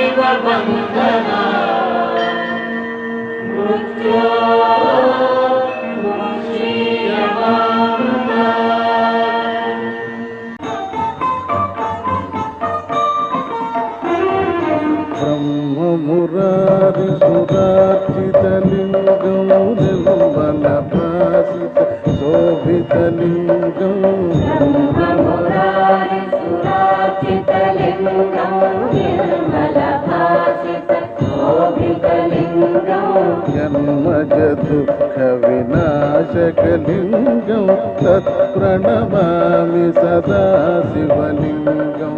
जीव बंधना మురారి సురార్చితలింగములు వనపాసిత శోభితలింగ శోభితలింగం జన్మజ దుఃఖ వినాశకలింగం తత్ప్రణమామి సదా శివలింగం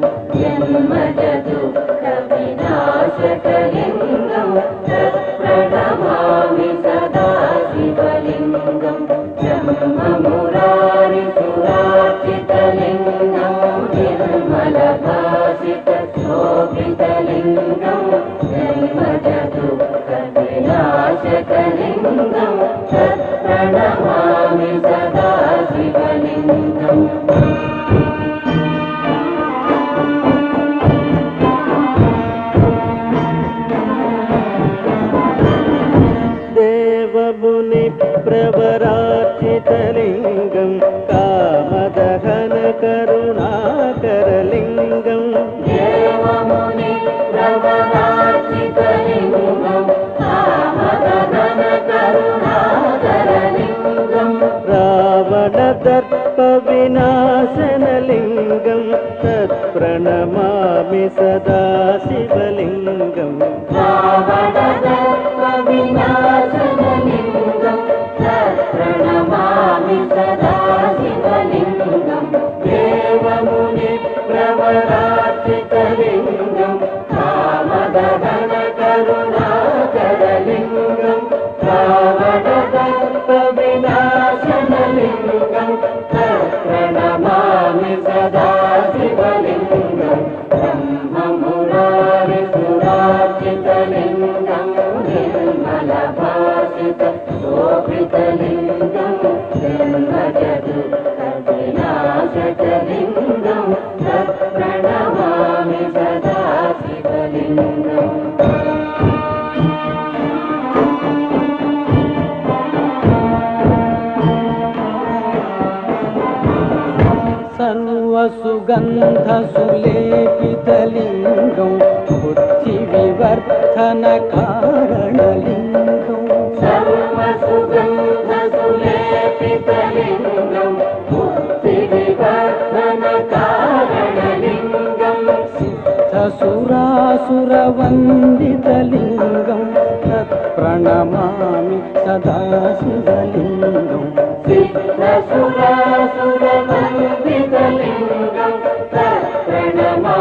వినాశకలింగం తత్ప్రణమామి సదా శివలింగం దేవముని ప్రవరార్చితలింగం రావణ దర్ప వినాశనలింగం తత్ప్రణమామి సదా శివలింగం రావణదర్ప వినాశనలింగం తత్ప్రణమామి సదా प्रणमामि सदा सुबलिङ्गम् ब्रह्म वार सुभाजितलिङ्गम्बलभाष सुकृतलिङ्गम् ब्रह्मजति विनाशतलिङ्गम् प्रणमामि सदा सुलिङ्गम् सुगन्धसुलेवितलिङ्गं शिविवर्धनकारणलिङ्गं सुलेवितलिङ्गंकारलिङ्गं सिसुरासुरवन्दितलिङ्गं तत्प्रणमामि सदा सुरलिङ्गं सिद्धसुरासुरम् लिङ्गम् प्रणमा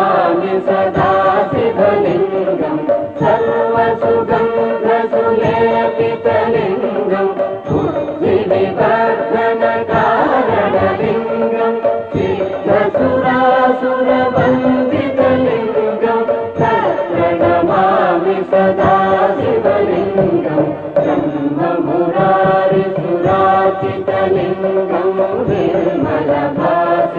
सदा सिवलिङ्गम् सर्वगं दसुले पितलिङ्गम् पत्रणकारणलिङ्गम् सुरा सदा शिवलिङ्गम् ब्रह्ममुरारिसुराचितलिङ्गं सुराचितलिङ्गम्भ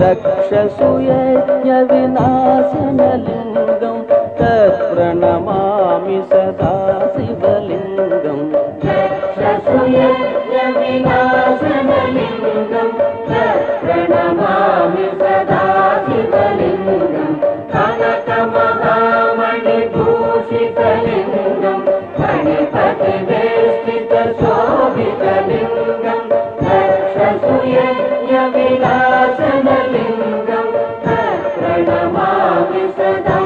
दक्षसु तत्प्रणमामि सदा शिवलिङ्गं दक्षसु यज्ञविनाशनलिङ्गं सदा शिवलिङ्गं। अनतमदामणि प्रणमामि सदा